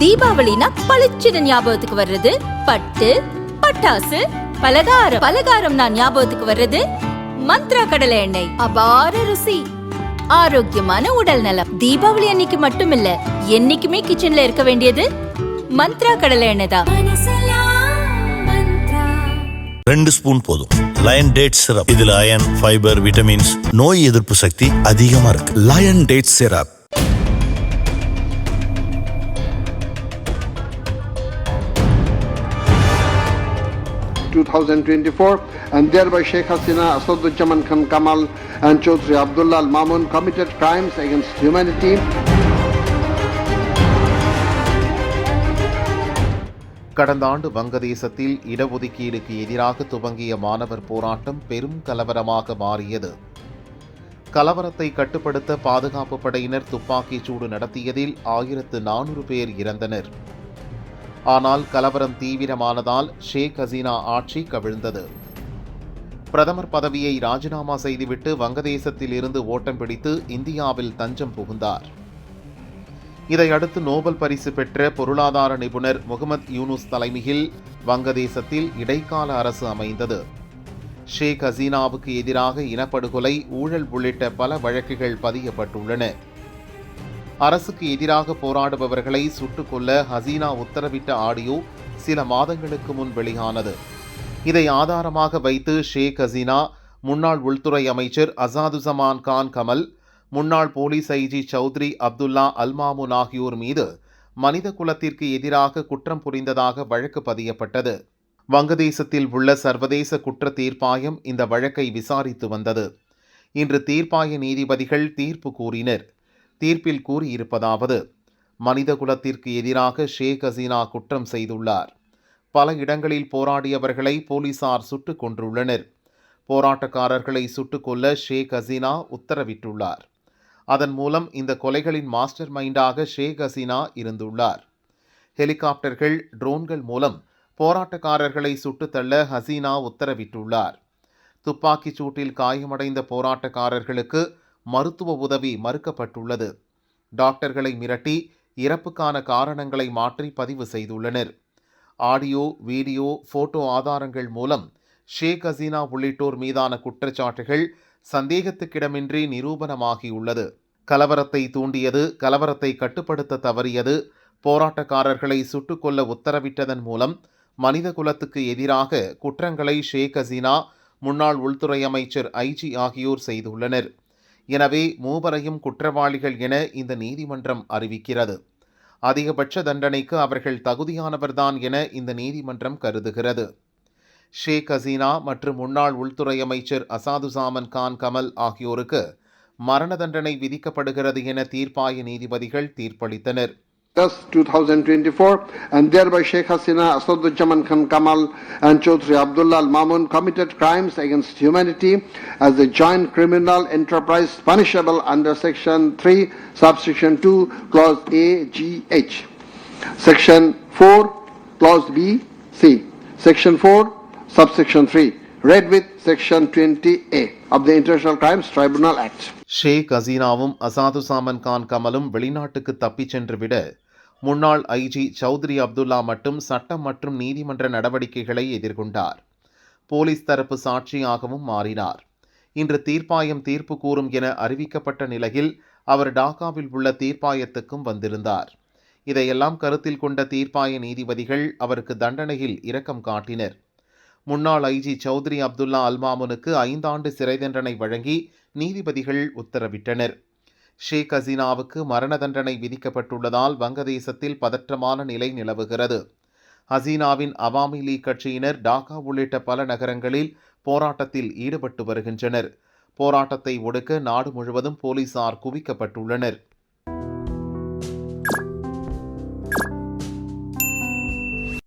தீபாவளினா பளிச்சுன்னு ஞாபகத்துக்கு வர்றது. பட்டு பட்டாசு பலகாரம். பலகாரம் நான் ஞாபகத்துக்கு வர்றது. மந்த்ரா கடலை எண்ணெய். அபார ருசி. ஆரோக்கியமான உடல் நலம். தீபாவளி அன்னைக்கு மட்டும் இல்ல என்னைக்குமே கிச்சன்ல இருக்க வேண்டியது மந்த்ரா கடலை எண்ணெய் தான். ரெண்டு ஸ்பூன் போதும். லயன் டேட் சிரப் இதுல அயன் ஃபைபர் விட்டமின்ஸ் நோய் எதிர்ப்பு சக்தி அதிகமா இருக்கு. Lion date syrup 2024 and thereby Sheikh Hasina, Asadujaman Khan Kamal and Chaudhry Abdullah Al-Mamun committed crimes against humanity. கடந்த ஆண்டு வங்கதேசத்தில் இடஒதுக்கீடுக்கு எதிராக துவங்கிய மாணவர் போராட்டம் பெரும் கலவரமாக மாறியது கலவரத்தை கட்டுப்படுத்த பாதுகாப்பு படையினர் துப்பாக்கிச் சூடு நடத்தியதில் ஆயிரத்து நானூறு பேர் இறந்தனர் ஆனால் கலவரம் தீவிரமானதால் ஷேக் ஹசீனா ஆட்சி கவிழ்ந்தது. பிரதமர் பதவியை ராஜினாமா செய்துவிட்டு வங்கதேசத்தில் இருந்து ஓட்டம் பிடித்து இந்தியாவில் தஞ்சம் புகுந்தார். இதையடுத்து நோபல் பரிசு பெற்ற பொருளாதார நிபுணர் முகமது யூனுஸ் தலைமையில் வங்கதேசத்தில் இடைக்கால அரசு அமைந்தது. ஷேக் ஹசீனாவுக்கு எதிராக இனப்படுகொலை ஊழல் உள்ளிட்ட பல வழக்குகள் பதியப்பட்டுள்ளன. அரசுக்கு எதிராக போராடுபவர்களை சுட்டுக் கொல்ல ஹசீனா உத்தரவிட்ட ஆடியோ சில மாதங்களுக்கு முன் வெளியானது. இதை ஆதாரமாக வைத்து ஷேக் ஹசீனா முன்னாள் உள்துறை அமைச்சர் அசாதுசமான் கான் கமல் முன்னாள் போலீஸ் ஐஜி சௌத்ரி அப்துல்லா அல்மாமுன் ஆகியோர் மீது மனித குலத்திற்கு எதிராக குற்றம் புரிந்ததாக வழக்கு பதியப்பட்டது. வங்கதேசத்தில் உள்ள சர்வதேச குற்ற தீர்ப்பாயம் இந்த வழக்கை விசாரித்து வந்தது. இன்று தீர்ப்பாய நீதிபதிகள் தீர்ப்பு கூறினர். தீர்ப்பில் கூறியிருப்பதாவது மனித குலத்திற்கு எதிராக ஷேக் ஹசீனா குற்றம் செய்துள்ளார். பல இடங்களில் போராடியவர்களை போலீசார் சுட்டுக் கொன்றுள்ளனர். போராட்டக்காரர்களை சுட்டுக் கொல்ல ஷேக் ஹசீனா உத்தரவிட்டுள்ளார். அதன் மூலம் இந்த கொலைகளின் மாஸ்டர் மைண்டாக ஷேக் ஹசீனா இருந்துள்ளார். ஹெலிகாப்டர்கள் ட்ரோன்கள் மூலம் போராட்டக்காரர்களை சுட்டு தள்ள ஹசீனா உத்தரவிட்டுள்ளார். துப்பாக்கிச் சூட்டில் காயமடைந்த போராட்டக்காரர்களுக்கு மருத்துவ உதவி மறுக்கப்பட்டுள்ளது. டாக்டர்களை மிரட்டி இறப்புக்கான காரணங்களை மாற்றி பதிவு செய்துள்ளனர். ஆடியோ வீடியோ போட்டோ ஆதாரங்கள் மூலம் ஷேக் ஹசீனா உள்ளிட்டோர் மீதான குற்றச்சாட்டுகள் சந்தேகத்துக்கிடமின்றி நிரூபணமாகியுள்ளது. கலவரத்தை தூண்டியது கலவரத்தை கட்டுப்படுத்த தவறியது போராட்டக்காரர்களை சுட்டுக்கொல்ல உத்தரவிட்டதன் மூலம் மனித குலத்துக்கு எதிராக குற்றங்களை ஷேக் ஹசீனா முன்னாள் உள்துறை அமைச்சர் ஐஜி ஆகியோர் செய்துள்ளனர். எனவே மூவரையும் குற்றவாளிகள் என இந்த நீதிமன்றம் அறிவிக்கிறது. அதிகபட்ச தண்டனைக்கு அவர்கள் தகுதியானவர்தான் என இந்த நீதிமன்றம் கருதுகிறது. ஷேக் ஹசீனா மற்றும் முன்னாள் உள்துறை அமைச்சர் அசாதுசாமன் கான் கமல் ஆகியோருக்கு மரண தண்டனை விதிக்கப்படுகிறது என தீர்ப்பாய நீதிபதிகள் தீர்ப்பளித்தனர். Thus, 2024, and thereby Sheikh Hasina, Asadujaman Khan Kamal, and Chaudhry Abdullah Al Mamun committed crimes against humanity as a joint criminal enterprise punishable under Section 3, Subsection 2, Clause A, G, H, Section 4, Clause B, C, Section 4, Subsection 3, read with Section 20A of the International Crimes Tribunal Act. ஷேக் ஹசீனாவும் அசாது சாமன் கான் கமலும் வெளிநாட்டுக்கு தப்பிச் முன்னாள் IG Chowdhury Abdullah மட்டும் சட்டம் மற்றும் நீதிமன்ற நடவடிக்கைகளை எதிர்கொண்டார். போலீஸ் தரப்பு சாட்சியாகவும் மாறினார். இன்று தீர்ப்பாயம் தீர்ப்பு கூறும் என அறிவிக்கப்பட்ட நிலையில் அவர் டாக்காவில் உள்ள தீர்ப்பாயத்துக்கும் வந்திருந்தார். இதையெல்லாம் கருத்தில் கொண்ட தீர்ப்பாய நீதிபதிகள் அவருக்கு தண்டனையில் இரக்கம் காட்டினர். முன்னாள் ஐஜி சௌத்ரி அப்துல்லா அல்மாமுனுக்கு ஐந்தாண்டு சிறை தண்டனை வழங்கி நீதிபதிகள் உத்தரவிட்டனர். ஷேக் ஹசீனாவுக்கு மரண தண்டனை விதிக்கப்பட்டுள்ளதால் வங்கதேசத்தில் பதற்றமான நிலை நிலவுகிறது. ஹசீனாவின் அவாமி லீக் கட்சியினர் டாக்கா உள்ளிட்ட பல நகரங்களில் போராட்டத்தில் ஈடுபட்டு வருகின்றனர். போராட்டத்தை ஒடுக்க நாடு முழுவதும் போலீசார் குவிக்கப்பட்டுள்ளனர்.